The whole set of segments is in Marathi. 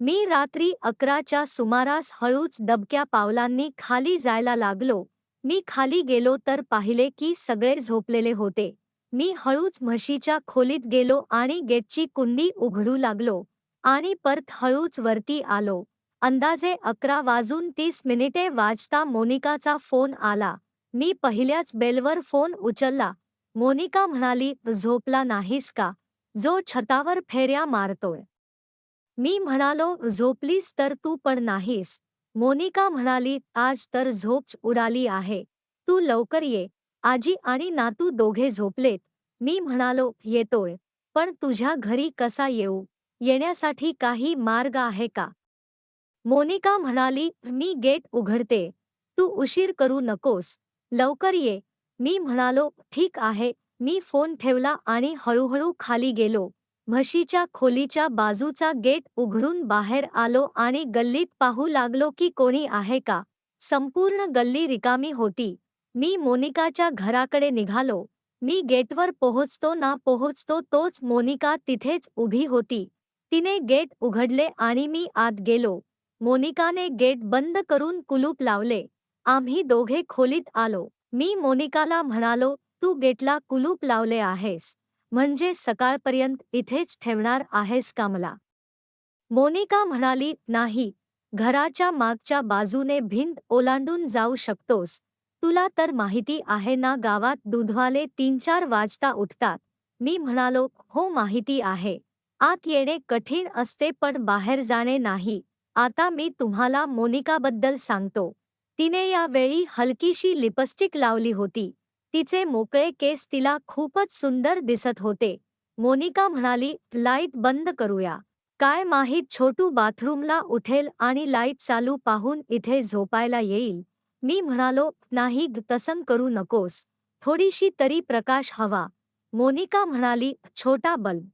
मी रात्री अकराच्या सुमारास हळूच दबक्या पावलांनी खाली जायला लागलो. मी खाली गेलो तर पाहिले की सगळे झोपलेले होते. मी हळूच म्हशीच्या खोलीत गेलो आणि गेटची कुंडी उघडू लागलो आणि परत हळूच वरती आलो. अंदाजे अकरा वाजून तीस मिनिटे वाजता मोनिकाचा फोन आला. मी पहिल्याच बेलवर फोन उचलला. मोनिका म्हणाली झोपला नाहीस का? जो छतावर फेऱ्या मारतोय. मी म्हणालो झोपलीस तर तू पण नाहीस. मोनिका म्हणाली आज तर झोप उडाली आहे. तू लवकर ये. आजी आणि नातू दोघे झोपलेत. मी म्हणालो येतोय. पण तुझ्या घरी कसा येऊ? येण्यासाठी काही मार्ग आहे का? मोनिका म्हणाली मी गेट उघडते. तू उशीर करू नकोस. लवकर ये. मी म्हणालो ठीक आहे. मी फोन ठेवला आणि हळूहळू खाली गेलो. म्हशीच्या खोलीच्या बाजूचा गेट उघडून बाहेर आलो आणि गल्लीत पाहू लागलो की कोणी आहे का. संपूर्ण गल्ली रिकामी होती. मी मोनिकाच्या घराकडे निघालो. मी गेटवर पोहोचतो ना पोहोचतो तोच मोनिका तिथेच उभी होती. तिने गेट उघडले आणि मी आत गेलो. मोनिकाने गेट बंद करून कुलूप लावले. आम्ही दोघे खोलीत आलो. मी मोनिकाला म्हणालो तू गेटला कुलूप लावले आहेस. म्हणजे सकाळपर्यंत इथेच ठेवणार आहेस का मला? मोनिका म्हणाली नाही घराच्या मागच्या बाजूने भिंत ओलांडून जाऊ शकतोस. तुला तर माहिती आहे ना गावात दूधवाले तीन चार वाजता उठतात. मी म्हणालो हो माहिती आहे. आत येणे कठीण असते पण बाहेर जाणे नाही. आता मी तुम्हाला मोनिकाबद्दल सांगतो. तिने यावेळी हलकीशी लिपस्टिक लावली होती. तिचे मोकळे केस तिला खूपच सुंदर दिसत होते. मोनिका म्हणाली लाइट बंद करूया. काय माहीत छोटू बाथरूमला उठेल आणि लाइट चालू पाहून इथे झोपायला येईल. मी म्हणालो नाही ग, तसं करू नकोस. थोडीशी तरी प्रकाश हवा. मोनिका म्हणाली छोटा बल्ब.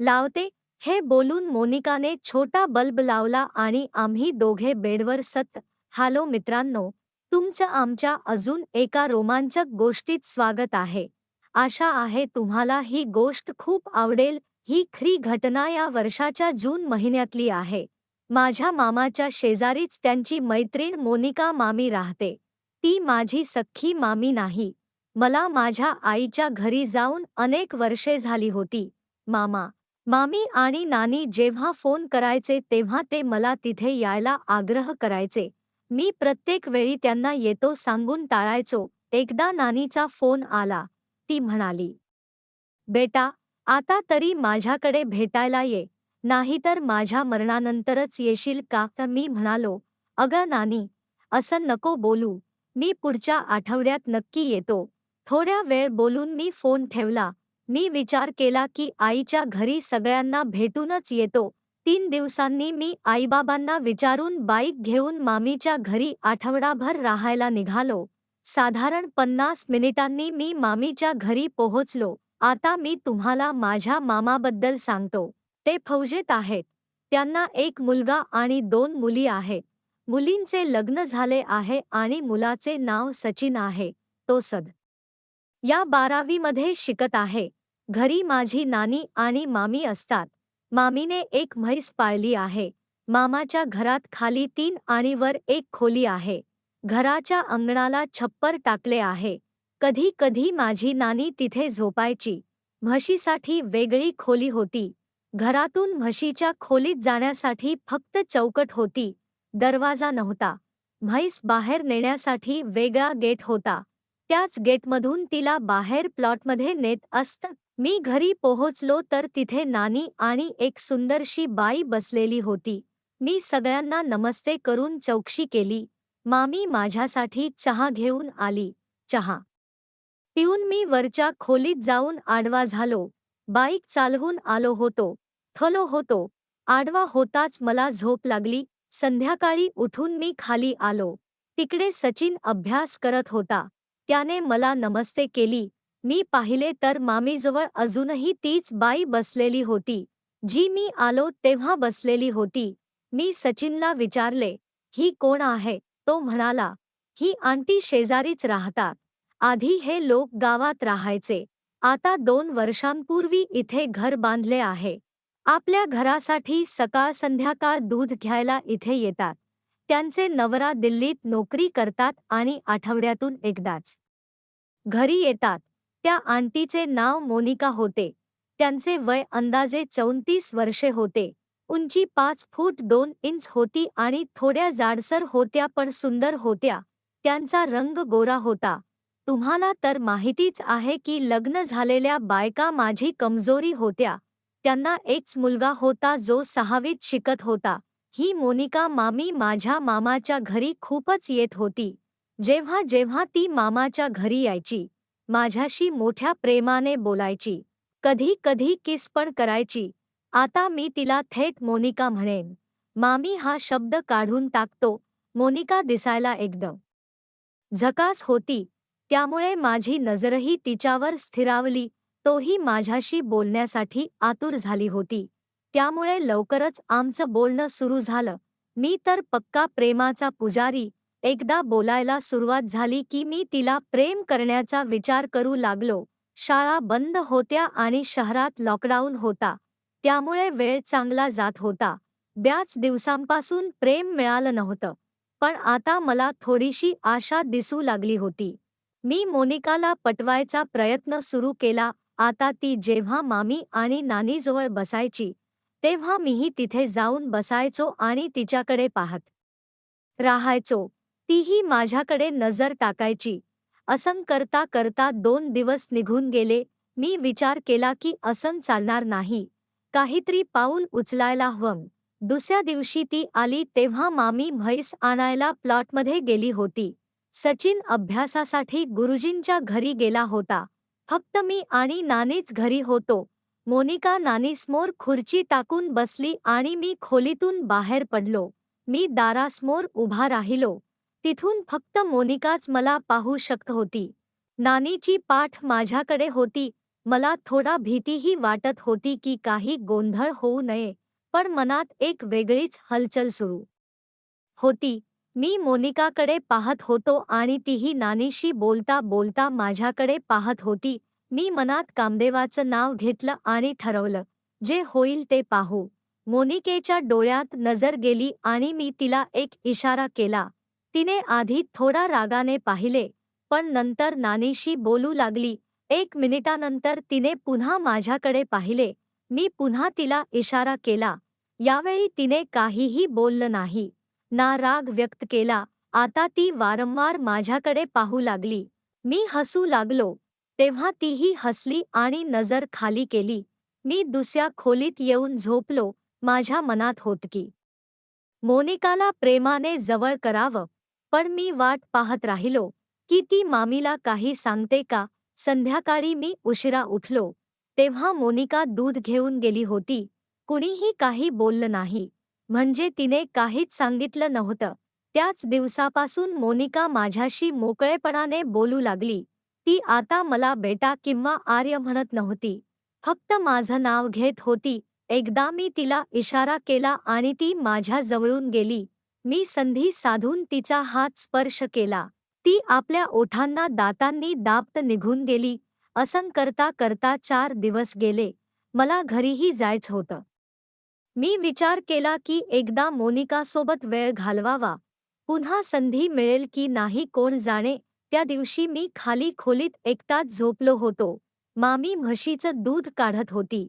लावते. हे बोलून मोनिकाने छोटा बल्ब लावला आणि आम्ही दोघे बेडवर सत हॅलो मित्रांनो तुमचं आमच्या अजून एका रोमांचक गोष्टीत स्वागत आहे. आशा आहे तुम्हाला ही गोष्ट खूप आवडेल. ही खरी घटना या वर्षाच्या जून महिन्यातली आहे. माझ्या मामाच्या शेजारीच त्यांची मैत्रीण मोनिका मामी राहते. ती माझी सख्खी मामी नाही. मला माझ्या आईच्या घरी जाऊन अनेक वर्षे झाली होती. मामा मामी आणि नानी जेव्हा फोन करायचे तेव्हा ते मला तिथे यायला आग्रह करायचे. मी प्रत्येक वेळी त्यांना येतो सांगून टाळायचो. एकदा नानीचा फोन आला. ती म्हणाली बेटा आता तरी माझ्याकडे भेटायला ये. नाहीतर माझ्या मरणानंतरच येशील का? मी म्हणालो अगं नानी असं नको बोलू. मी पुढच्या आठवड्यात नक्की येतो. थोड्या वेळ बोलून मी फोन ठेवला. मी विचार केला की आईच्या घरी सगळ्यांना भेटूनच येतो. तीन दिवसांनी मी आईबाबांना विचारून बाईक घेऊन मामीच्या घरी आठवडाभर राहायला निघालो. साधारण पन्नास मिनिटांनी मी मामीच्या घरी पोहोचलो. आता मी तुम्हाला माझ्या मामाबद्दल सांगतो. ते फौजेत आहेत. त्यांना एक मुलगा आणि दोन मुली आहेत. मुलींचे लग्न झाले आहे आणि मुलाचे नाव सचिन आहे. तो सद. या बारावीमध्ये शिकत आहे. घरी माझी नानी आणि मामी असतात. मामीने एक म्हैस पाळली आहे. मामाच्या घरात खाली तीन आणि वर एक खोली आहे. घराच्या अंगणाला छप्पर टाकले आहे. कधी कधी माझी नानी तिथे झोपायची. म्हशीसाठी वेगळी खोली होती. घरातून म्हशीच्या खोलीत जाण्यासाठी फक्त चौकट होती. दरवाजा नव्हता. म्हैस बाहेर नेण्यासाठी वेगळा गेट होता. त्याच गेटमधून तिला बाहेर प्लॉटमध्ये नेत असत मी घरी पोहोचलो तर तिथे नानी आणि एक सुंदरशी बाई बसलेली होती. मी सगळ्यांना नमस्ते करून चौकशी केली. मामी माझ्यासाठी चहा घेऊन आली. चहा. पिऊन मी वरच्या खोलीत जाऊन आडवा झालो. बाईक चालवून आलो होतो. थलो होतो. आडवा होताच मला झोप लागली. संध्याकाळी उठून मी खाली आलो. तिकडे सचिन अभ्यास करत होता. त्याने मला नमस्ते केली. मी पाहिले तर मामीजवळ अजूनही तीच बाई बसलेली होती. जी मी आलो तेव्हा बसलेली होती. मी सचिनला विचारले ही कोण आहे? तो म्हणाला ही आंटी शेजारीच राहतात. आधी हे लोक गावात राहायचे. आता दोन वर्षांपूर्वी इथे घर बांधले आहे. आपल्या घरासाठी सकाळ संध्याकाळ दूध घ्यायला इथे येतात. त्यांचे नवरा दिल्लीत नोकरी करतात आणि आठवड्यातून एकदाच. घरी येतात. त्या आंटीचे नाव मोनिका होते. त्यांचे वय अंदाजे चौतीस वर्षे होते. उंची पाच फूट दोन इंच होती आणि थोड्या जाडसर होत्या पण सुंदर होत्या. त्यांचा रंग गोरा होता. तुम्हाला तर माहितीच आहे की लग्न झालेल्या बायका माझी कमजोरी होत्या. त्यांना एकच मुलगा होता जो सहावीत शिकत होता. ही मोनिका मामी माझ्या मामाच्या घरी खूपच येत होती. जेव्हा जेव्हा ती मामाच्या घरी यायची माझ्याशी मोठ्या प्रेमाने बोलायची. कधी कधी किस पण करायची. आता मी तिला थेट मोनिका म्हणेन. मामी हा शब्द काढून टाकतो. मोनिका दिसायला एकदम झकास होती. त्यामुळे माझी नजरही तिच्यावर स्थिरावली. तोही माझ्याशी बोलण्यासाठी आतुर झाली होती. त्यामुळे लवकरच आमचं बोलणं सुरू झालं. मी तर पक्का प्रेमाचा पुजारी. एकदा बोलायला सुरुवात झाली की मी तिला प्रेम करण्याचा विचार करू लागलो. शाळा बंद होत्या आणि शहरात लॉकडाऊन होता. त्यामुळे वेळ चांगला जात होता. ब्याच दिवसांपासून प्रेम मिळालं नव्हतं. पण आता मला थोडीशी आशा दिसू लागली होती. मी मोनिकाला पटवायचा प्रयत्न सुरू केला. आता ती जेव्हा मामी आणि नानीजवळ बसायची तेव्हा मीही तिथे जाऊन बसायचो आणि तिच्याकडे पाहत राहायचो. तीही माझ्याकडे नजर टाकायची. असं करता करता दोन दिवस निघून गेले. मी विचार केला की असं चालणार नाही. काहीतरी पाऊल उचलायला हवं. दुसऱ्या दिवशी ती आली तेव्हा मामी म्हैस आणायला प्लॉटमध्ये गेली होती. सचिन अभ्यासासाठी गुरुजींच्या घरी गेला होता. फक्त मी आणि नानीच घरी होतो. मोनिका नानीसमोर खुर्ची टाकून बसली आणि मी खोलीतून बाहेर पडलो. मी दारासमोर उभा राहिलो. तिथून फक्त मोनिकाच मला पाहू शकत होती. नानीची पाठ माझ्याकडे होती. मला थोडा भीतीही वाटत होती की काही गोंधळ होऊ नये पण मनात एक वेगळीच हलचल सुरू होती. मी मोनिकाकडे पाहत होतो आणि तीही नानीशी बोलता बोलता माझ्याकडे पाहत होती. मी मनात कामदेवाचं नाव घेतलं आणि ठरवलं जे होईल ते पाहू. मोनिकेच्या डोळ्यात नजर गेली आणि मी तिला एक इशारा केला तिने आधी थोडा रागाने पाहिले पण नंतर नानीशी बोलू लागली. एक मिनिटानंतर तिने पुन्हा माझ्याकडे पाहिले. मी पुन्हा तिला इशारा केला. यावेळी तिने काहीही बोललं नाही. ना राग व्यक्त केला. आता ती वारंवार माझ्याकडे पाहू लागली. मी हसू लागलो. तेव्हा तीही हसली आणि नजर खाली केली. मी दुसऱ्या खोलीत येऊन झोपलो. माझ्या मनात होत की मोनिकाला प्रेमाने जवळ करावं. पण मी वाट पाहत राहिलो की ती मामीला काही सांगते का? संध्याकाळी मी उशिरा उठलो तेव्हा मोनिका दूध घेऊन गेली होती. कुणीही काही बोललं नाही. म्हणजे तिने काहीच सांगितलं नव्हतं. त्याच दिवसापासून मोनिका माझ्याशी मोकळेपणाने बोलू लागली. ती आता मला बेटा किंवा आर्य म्हणत नव्हती. फक्त माझं नाव घेत होती. एकदा मी तिला इशारा केला आणि ती माझ्या जवळून गेली. मी संधी साधून तिचा हात स्पर्श केला. ती आपल्या ओठांना दातांनी दाबत निघून गेली. असं करता करता चार दिवस गेले. मला घरीही जायचं होतं. मी विचार केला की एकदा मोनिकासोबत वेळ घालवावा. पुन्हा संधी मिळेल की नाही कोण जाणे. त्या दिवशी मी खाली खोलीत एकटाच झोपलो होतो. मामी म्हशीचं दूध काढत होती.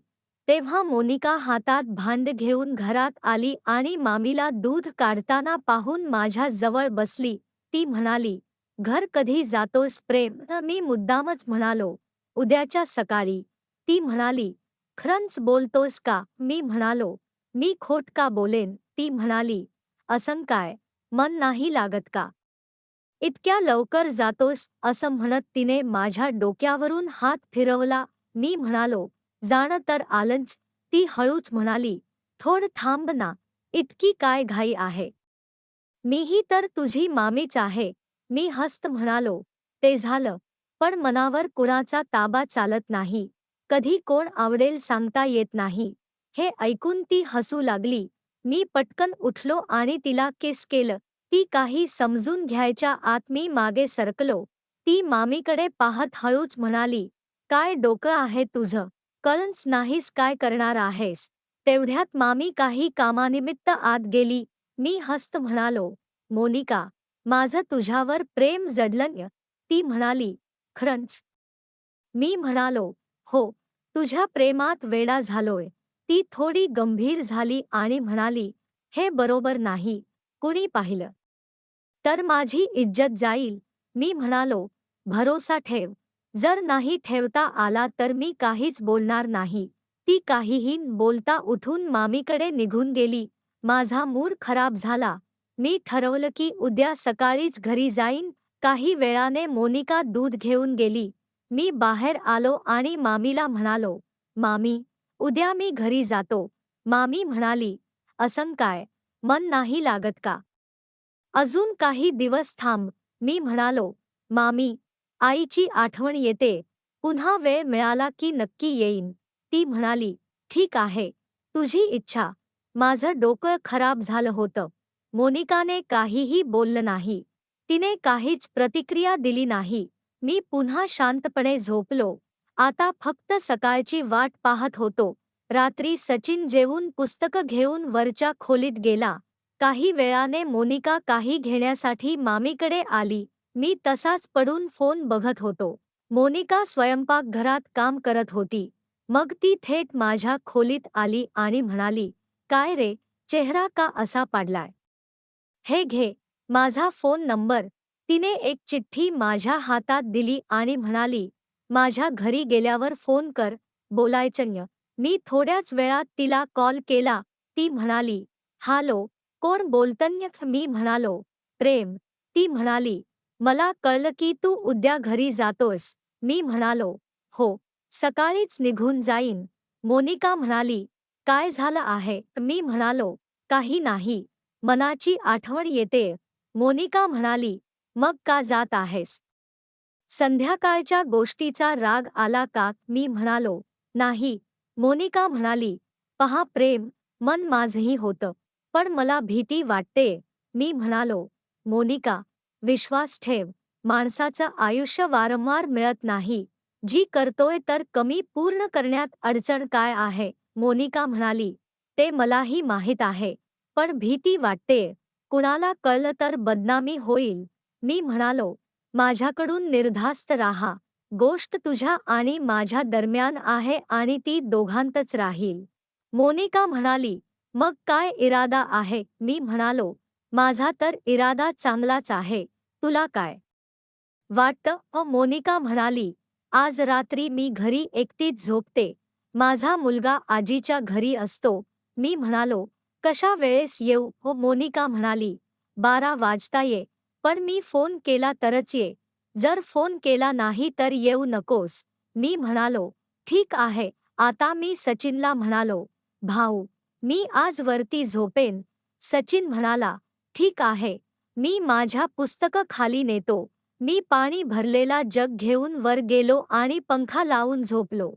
तेव्हा मोनिका हातात भांड घेऊन घरात आली आणि मामीला दूध काढताना पाहून माझ्या जवळ बसली. ती म्हणाली घर कधी जातोस प्रेम? मी मुद्दामच म्हणालो उद्याच्या सकाळी. ती म्हणाली खरंच बोलतोस का? मी म्हणालो मी खोट का बोलेन? ती म्हणाली असं काय? मन नाही लागत का? इतक्या लवकर जातोस? असं म्हणत तिने माझ्या डोक्यावरून हात फिरवला. मी म्हणालो जाणं तर आलंच. ती हळूच म्हणाली थोड थांब ना इतकी काय घाई आहे. मीही तर तुझी मामीच आहे. मी हस्त म्हणालो ते झालं पण मनावर कुणाचा ताबा चालत नाही. कधी कोण आवडेल सांगता येत नाही. हे ऐकून ती हसू लागली. मी पटकन उठलो आणि तिला किस केलं. ती काही समजून घ्यायच्या आत मी मागे सरकलो. ती मामीकडे पाहत हळूच म्हणाली काय डोकं आहे तुझं? कळंच नाहीस काय करणार आहेस. तेवढ्यात मामी काही कामानिमित्त आत गेली. मी हस्त म्हणालो मोनिका माझं तुझ्यावर प्रेम जडलन्य. ती म्हणाली खरंच. मी म्हणालो हो तुझ्या प्रेमात वेडा झालोय. ती थोडी गंभीर झाली आणि म्हणाली हे बरोबर नाही कुणी पाहिलं? तर माझी इज्जत जाईल. मी म्हणालो भरोसा ठेव. जर नाही ठेवता आला तर मी काहीच बोलणार नाही. ती काहीही बोलता उठून मामीकडे निघून गेली. माझा मूड खराब झाला. मी ठरवलं की उद्या सकाळीच घरी जाईन. काही वेळाने मोनिका दूध घेऊन गेली. मी बाहेर आलो आणि मामीला म्हणालो मामी उद्या मी घरी जातो. मामी म्हणाली असं काय मन नाही लागत का? अजून काही दिवस थांब. मी म्हणालो मामी आईची आठवण येते. पुन्हा वेळ मिळाला की नक्की येईन. ती म्हणाली ठीक आहे. तुझी इच्छा. माझं डोकं खराब झालं होतं. मोनिकाने काहीही बोललं नाही. तिने काहीच प्रतिक्रिया दिली नाही. मी पुन्हा शांतपणे झोपलो. आता फक्त सकाळची वाट पाहत होतो. रात्री सचिन जेवून पुस्तकं घेऊन वरच्या खोलीत गेला. काही वेळाने मोनिका काही घेण्यासाठी मामीकडे आली. मी तसाच पडून फ़ोन बघत होतो. मोनिका स्वयंपाक स्वयंपाकघरात काम करत होती. मग ती थेट माझ्या खोलीत आली आणि म्हणाली, काय रे, चेहरा का असा पाडलाय? हे घे, माझा फ़ोन नंबर. तिने एक चिठ्ठी माझ्या हातात दिली आणि म्हणाली, माझ्या घरी गेल्यावर फ़ोन कर बोलायचन्य मी थोड्याच वेळात तिला कॉल केला. ती म्हणाली, हालो, कोण बोलतन्य मी म्हणालो, प्रेम. ती म्हणाली मला कळलं की तू उद्या घरी जातोस. मी म्हणालो हो सकाळीच निघून जाईन. मोनिका म्हणाली काय झालं आहे? मी म्हणालो काही नाही मनाची आठवण येते. मोनिका म्हणाली मग का जात आहेस? संध्याकाळच्या गोष्टीचा राग आला का? मी म्हणालो नाही. मोनिका म्हणाली पहा प्रेम मन माझही होतं पण मला भीती वाटते. मी म्हणालो मोनिका विश्वास ठेव. माणसाचं आयुष्य वारंवार मिळत नाही. जी करतोय तर कमी पूर्ण करण्यात अडचण काय आहे? मोनिका म्हणाली ते मलाही माहीत आहे पण भीती वाटते. कुणाला कळलं तर बदनामी होईल. मी म्हणालो माझ्याकडून निर्धास्त राहा. गोष्ट तुझ्या आणि माझ्या दरम्यान आहे आणि ती दोघांतच राहील. मोनिका म्हणाली मग काय इरादा आहे? मी म्हणालो माझा तर इरादा चांगलाच आहे. तुला काय? वाटतं अ मोनिका म्हणाली आज रात्री मी घरी एकटीच झोपते. माझा मुलगा आजीच्या घरी असतो. मी म्हणालो कशा वेळेस येऊ? हो मोनिका म्हणाली बारा वाजता ये पण मी फोन केला तरच ये. जर फोन केला नाही तर येऊ नकोस. मी म्हणालो ठीक आहे आता मी सचिनला म्हणालो भाऊ मी आज वरती झोपेन. सचिन म्हणाला ठीक आहे. मी माझ्या पुस्तकं खाली नेतो. मी पाणी भरलेला जग घेऊन वर गेलो आणि पंखा लावून झोपलो.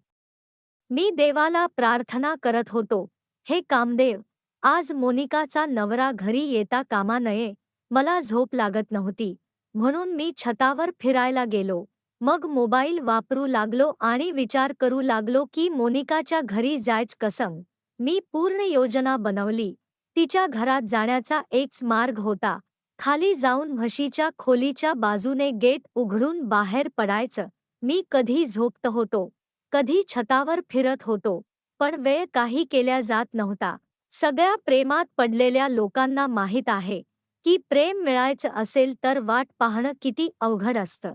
मी देवाला प्रार्थना करत होतो. हे कामदेव आज मोनिकाचा नवरा घरी येता कामा नये. मला झोप लागत नव्हती. म्हणून मी छतावर फिरायला गेलो. मग मोबाईल वापरू लागलो आणि विचार करू लागलो की मोनिकाच्या घरी जायच कसं. मी पूर्ण योजना बनवली. तिच्या घरात जाण्याचा एकच मार्ग होता. खाली जाऊन म्हशीच्या खोलीच्या बाजूने गेट उघडून बाहेर पडायचं. मी कधी झोपत होतो. कधी छतावर फिरत होतो. पण वेळ काही केल्या जात नव्हता. सगळ्या प्रेमात पडलेल्या लोकांना माहीत आहे. की प्रेम मिळायचं असेल तर वाट पाहणं किती अवघड असतं.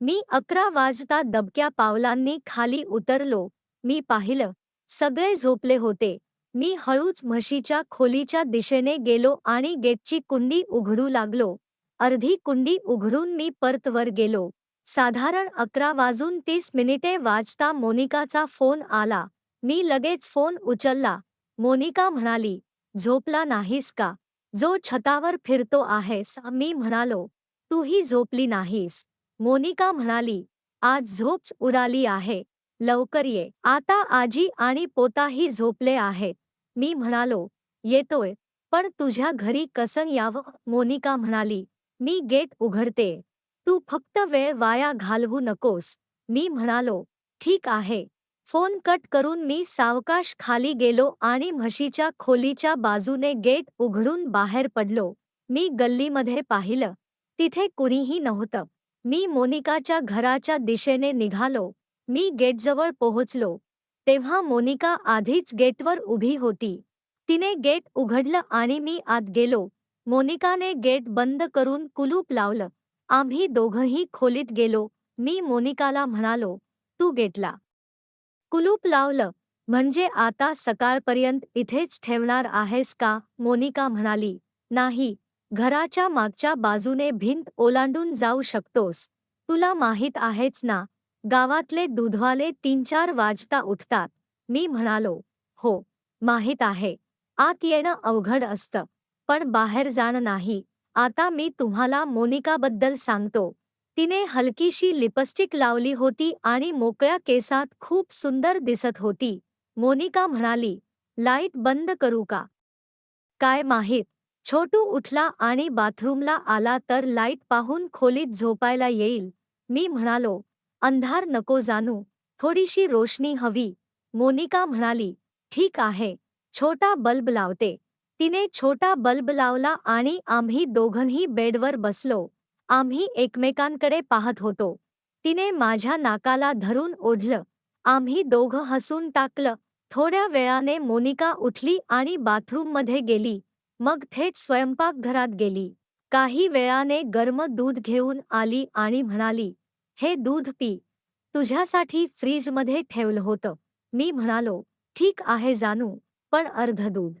मी अकरा वाजता दबक्या पावलांनी खाली उतरलो. मी पाहिलं. सगळे झोपले होते. मी हळूच म्हशीच्या खोलीच्या दिशेने गेलो आणि गेटची कुंडी उघडू लागलो. अर्धी कुंडी उघडून मी परतवर गेलो. साधारण अकरा वाजून तीस मिनिटे वाजता मोनिकाचा फोन आला. मी लगेच फोन उचलला. मोनिका म्हणाली झोपला नाहीस का? जो छतावर फिरतो आहेस मी म्हणालो तूही झोपली नाहीस. मोनिका म्हणाली आज झोप उडाली आहे. लवकर ये. आता आजी आणि पोताही झोपले आहेत. मी म्हणालो येतोय पण तुझ्या घरी कसं यावं? मोनिका म्हणाली मी गेट उघडते. तू फक्त वेळ वाया घालवू नकोस. मी म्हणालो ठीक आहे. फोन कट करून मी सावकाश खाली गेलो आणि म्हशीच्या खोलीच्या बाजूने गेट उघडून बाहेर पडलो. मी गल्लीमध्ये पाहिलं तिथे कुणीही नव्हतं. मी मोनिकाच्या घराच्या दिशेने निघालो. मी गेटजवळ पोहोचलो. तेव्हा मोनिका आधीच गेटवर उभी होती. तिने गेट उघडलं आणि मी आत गेलो. मोनिकाने गेट बंद करून कुलूप लावलं. आम्ही दोघंही खोलीत गेलो. मी मोनिकाला म्हणालो तू गेटला. कुलूप लावलं. म्हणजे आता सकाळपर्यंत इथेच ठेवणार आहेस का? मोनिका म्हणाली. नाही. घराच्या मागच्या बाजूने भिंत ओलांडून जाऊ शकतोस. तुला माहीत आहेच ना गावातले दूधवाले तीन चार वाजता उठतात. मी म्हणालो हो माहीत आहे. आत येणं अवघड असतं पण बाहेर जाणं नाही. आता मी तुम्हाला मोनिकाबद्दल सांगतो. तिने हलकीशी लिपस्टिक लावली होती आणि मोकळ्या केसात खूप सुंदर दिसत होती. मोनिका म्हणाली लाइट बंद करू का? काय माहीत. छोटू उठला आणि बाथरूमला आला तर लाइट पाहून खोलीत झोपायला येईल. मी म्हणालो अंधार नको जाणू थोडीशी रोशनी हवी. मोनिका म्हणाली ठीक आहे छोटा बल्ब लावते. तिने छोटा बल्ब लावला आणि आम्ही दोघंही बेडवर बसलो. आम्ही एकमेकांकडे पाहत होतो. तिने माझ्या नाकाला धरून ओढलं. आम्ही दोघं हसून टाकलं. थोड्या वेळाने मोनिका उठली आणि बाथरूममध्ये गेली. मग थेट स्वयंपाकघरात गेली. काही वेळाने गरम दूध घेऊन आली आणि म्हणाली हे दूध पी. तुझ्यासाठी फ्रीजमध्ये ठेवलं होतं. मी म्हणालो ठीक आहे जानू पण अर्ध दूध.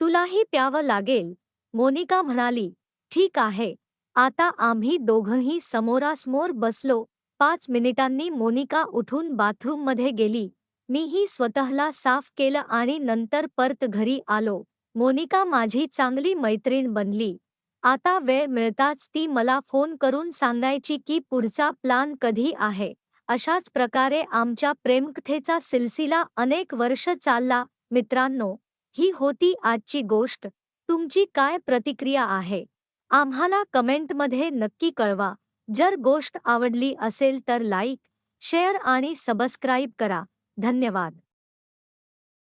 तुलाही प्यावं लागेल. मोनिका म्हणाली ठीक आहे. आता आम्ही दोघंही समोरासमोर बसलो. पाच मिनिटांनी मोनिका उठून बाथरूममध्ये गेली. मीही स्वतःला साफ केलं आणि नंतर परत घरी आलो. मोनिका माझी चांगली मैत्रीण बनली. आता वेळ मिळताच ती मला फोन करून सांगायची की पुढचा प्लान कधी आहे. अशाच प्रकारे आमच्या प्रेमकथेचा सिलसिला अनेक वर्ष चालला. मित्रांनो ही होती आजची गोष्ट. तुमची काय प्रतिक्रिया आहे? आम्हाला कमेंटमध्ये नक्की कळवा. जर गोष्ट आवडली असेल तर लाईक शेअर आणि सबस्क्राईब करा. धन्यवाद.